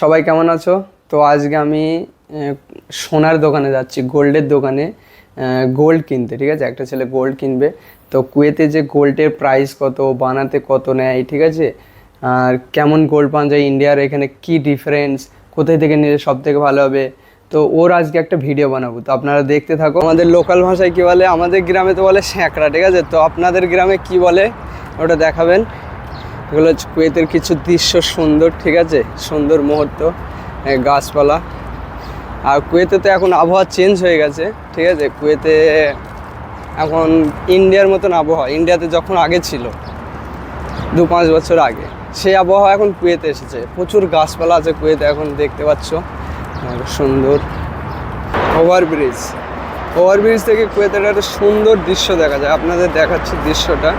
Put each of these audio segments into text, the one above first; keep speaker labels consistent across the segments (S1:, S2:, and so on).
S1: সবাই কেমন আছো? তো আজকে আমি সোনার দোকানে যাচ্ছি, গোল্ডের দোকানে গোল্ড কিনতে, ঠিক আছে? একটা ছেলে গোল্ড কিনবে। তো কুয়েতে যে গোল্ডের প্রাইস কত, বানাতে কত নেয়, ঠিক আছে? আর কেমন গোল্ড পাওয়া যায় ইন্ডিয়ার এখানে কি ডিফারেন্স কোথায় থেকে নিলে সব থেকে ভালো হবে? তো ওর আজকে একটা ভিডিও বানাবো। তো আপনারা দেখতে থাকো। আমাদের লোকাল ভাষায় কি বলে? আমাদের গ্রামে তো বলে স্যাঁকড়া, ঠিক আছে? তো আপনাদের গ্রামে কি বলে? ওটা দেখাবেন। এগুলো হচ্ছে কুয়েতের কিছু দৃশ্য সুন্দর, ঠিক আছে? সুন্দর মুহূর্ত গাছপালা। আর কুয়েতে তো এখন আবহাওয়া চেঞ্জ হয়ে গেছে, ঠিক আছে? কুয়েতে এখন ইন্ডিয়ার মতন আবহাওয়া ইন্ডিয়াতে যখন আগে ছিল, দু পাঁচ বছর আগে, সেই আবহাওয়া এখন কুয়েতে এসেছে। প্রচুর গাছপালা আছে কুয়েতে এখন, দেখতে পাচ্ছ। সুন্দর। ওভারব্রিজ ওভারব্রিজ থেকে কুয়েতের একটা সুন্দর দৃশ্য দেখা যায়। আপনাদের দেখাচ্ছি দৃশ্যটা।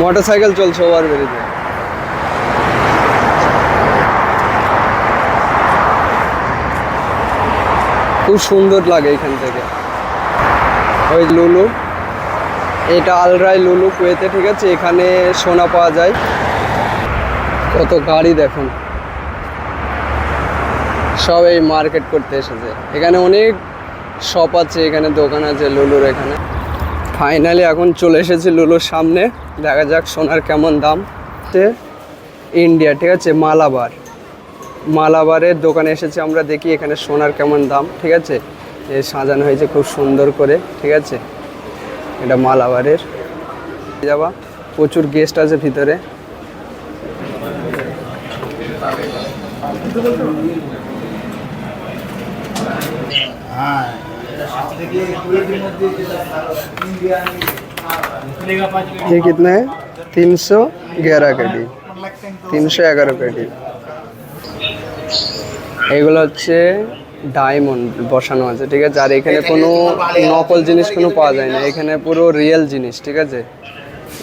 S1: মোটর সাইকেল চলছে ওভার ব্রিজে। খুব সুন্দর লাগে এখান থেকে। ওই লুলু, এটা আলরাই লুলু কুয়েতে, ঠিক আছে? এখানে সোনা পাওয়া যায়। কত গাড়ি দেখুন। সব এই মার্কেট করতে এসেছে। এখানে অনেক শপ আছে, এখানে দোকান আছে লুলুর এখানে। ফাইনালি এখন চলে এসেছি লুলুর সামনে। দেখা যাক সোনার কেমন দাম। তে ইন্ডিয়া ঠিক আছে? মালাবার। মালাবারের দোকানে এসেছি আমরা, দেখি এখানে সোনার কেমন দাম, ঠিক আছে? এ সাজানো হয়েছে খুব সুন্দর করে, ঠিক আছে? এটা মালাবারের। যাবা, প্রচুর গেস্ট আছে ভিতরে। ये कितना है तीन सौ ग्यारह কেডি তিনশো এগারো কেডি এগুলো হচ্ছে ডায়মন্ড বসানো আছে ঠিক আছে আর এখানে কোনো নকল জিনিস কোনো পাওয়া যায় না এখানে পুরো রিয়েল জিনিস ঠিক আছে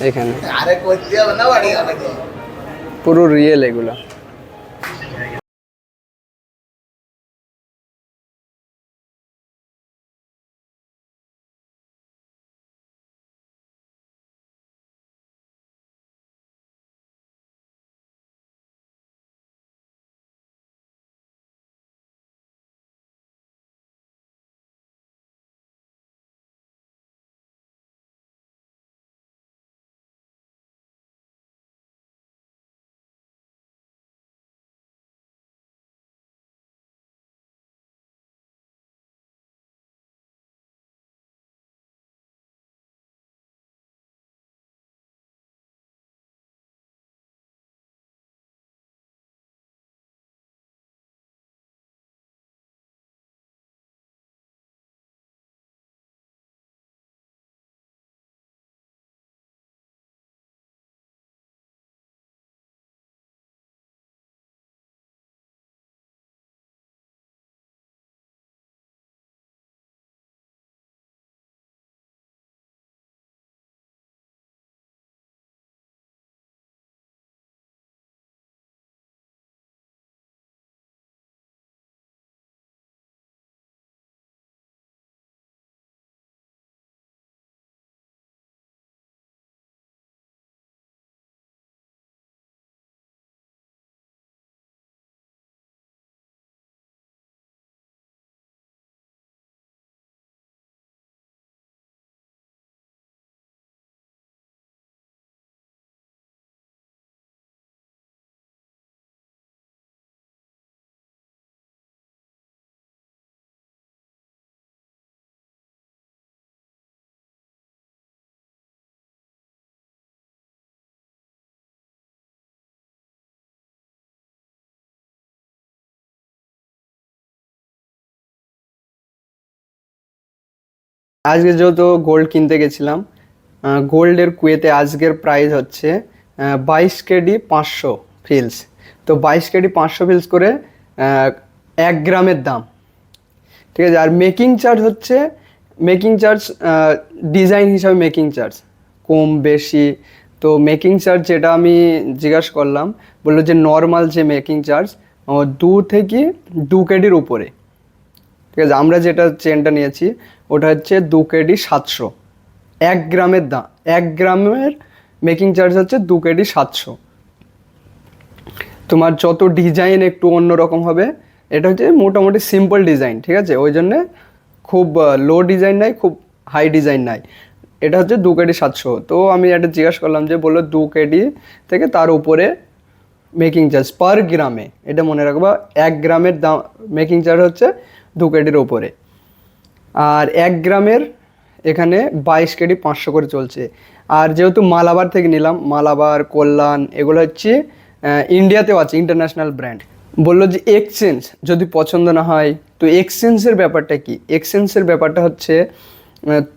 S1: এখানে
S2: আরে করতে হবে না বাড়ি গেলে
S1: পুরো রিয়েল এগুলো আজকে যেহেতু গোল্ড কিনতে গেছিলাম গোল্ডের কুয়েতে আজকের প্রাইস হচ্ছে বাইশ কেডি পাঁচশো ফিলস তো বাইশ কেডি পাঁচশো ফিলস করে এক গ্রামের দাম। ঠিক আছে, আর মেকিং চার্জ হচ্ছে মেকিং চার্জ ডিজাইন হিসাবে মেকিং চার্জ কম, বেশি। তো মেকিং চার্জ যেটা আমি জিজ্ঞাসা করলাম, বলল যে নর্মাল যে মেকিং চার্জ দু থেকে দু কেডির উপরে। ঠিক আছে, আমরা যেটা চেনটা নিয়েছি, ওটা হচ্ছে দু কেডি সাতশো। এক গ্রামের দাম এক গ্রামের মেকিং চার্জ হচ্ছে দু কেডি সাতশো। তোমার যত ডিজাইন একটু অন্যরকম হবে, এটা হচ্ছে মোটামুটি সিম্পল ডিজাইন ঠিক আছে? ওই জন্যে খুব লো ডিজাইন নাই, খুব হাই ডিজাইন নাই। এটা হচ্ছে দু কেডি সাতশো। তো আমি এটা জিজ্ঞাসা করলাম যে, বলল দু কেডি থেকে তার উপরে মেকিং চার্জ পার গ্রামে, এটা মনে রাখবা, এক গ্রামের দাম মেকিং চার্জ হচ্ছে দু কেডির ওপরে। আর এক গ্রামের এখানে বাইশ কেডি পাঁচশো করে চলছে। আর যেহেতু মালাবার থেকে নিলাম, মালাবার, কল্যাণ, এগুলো হচ্ছে ইন্ডিয়াতেও আছে ইন্টারন্যাশনাল ব্র্যান্ড বলল যে এক্সচেঞ্জ যদি পছন্দ না হয়, তো এক্সচেঞ্জের ব্যাপারটা কি? এক্সচেঞ্জের ব্যাপারটা হচ্ছে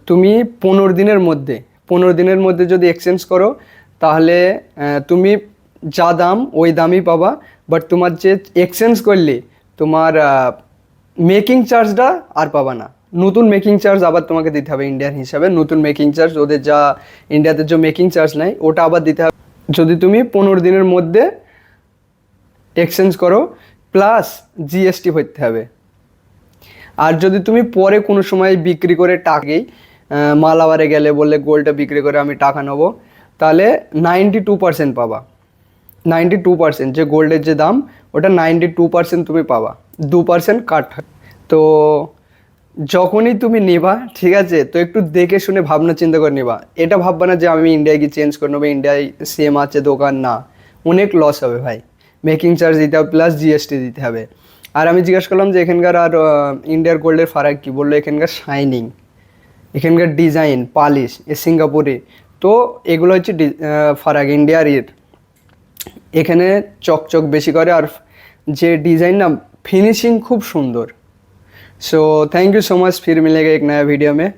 S1: তুমি পনেরো দিনের মধ্যে, পনেরো দিনের মধ্যে যদি এক্সচেঞ্জ করো, তাহলে তুমি যা দাম ওই দামই পাবা বাট তোমার যে এক্সচেঞ্জ করলে, তোমার মেকিং চার্জটা আর পাবা না। নতুন মেকিং চার্জ আবার তোমাকে দিতে হবে ইন্ডিয়ান হিসাবে। নতুন মেকিং চার্জ ওদের যা ইন্ডিয়াতে যে মেকিং চার্জ নেয় ওটা আবার দিতে হবে। যদি তুমি পনেরো দিনের মধ্যে এক্সচেঞ্জ করো প্লাস জিএসটি ভরতে হবে। আর যদি তুমি পরে কোনো সময় বিক্রি করে টাকেই মালাবারে গেলে বললে গোল্ডটা বিক্রি করে আমি টাকা নেব, তাহলে নাইনটি টু পার্সেন্ট পাবা। নাইনটি টু পার্সেন্ট যে গোল্ডের যে দাম, ওটা নাইনটি টু পার্সেন্ট তুমি পাবা। দু পার্সেন্ট কাট হয়। তো যখনই তুমি নিবা, ঠিক আছে, তো একটু দেখে শুনে ভাবনা চিন্তা করে নিবা। এটা ভাববা না যে আমি ইন্ডিয়ায় গিয়ে চেঞ্জ করে নেব ইন্ডিয়ায় সেম আছে দোকান, না। অনেক লস হবে ভাই। মেকিং চার্জ দিতে হবে প্লাস জিএসটি দিতে হবে। আর আমি জিজ্ঞেস করলাম যে এখানকার আর ইন্ডিয়ার গোল্ডের ফারাক কী? বলল এখানকার শাইনিং এখানকার ডিজাইন পালিশ এ সিঙ্গাপুরে তো এগুলো হচ্ছে ফারাক ইন্ডিয়ার এখানে চকচক বেশি করে আর যে ডিজাইন না फिनिशिंग खूब सुंदर so thank you so much फिर मिलेगा एक नया वीडियो में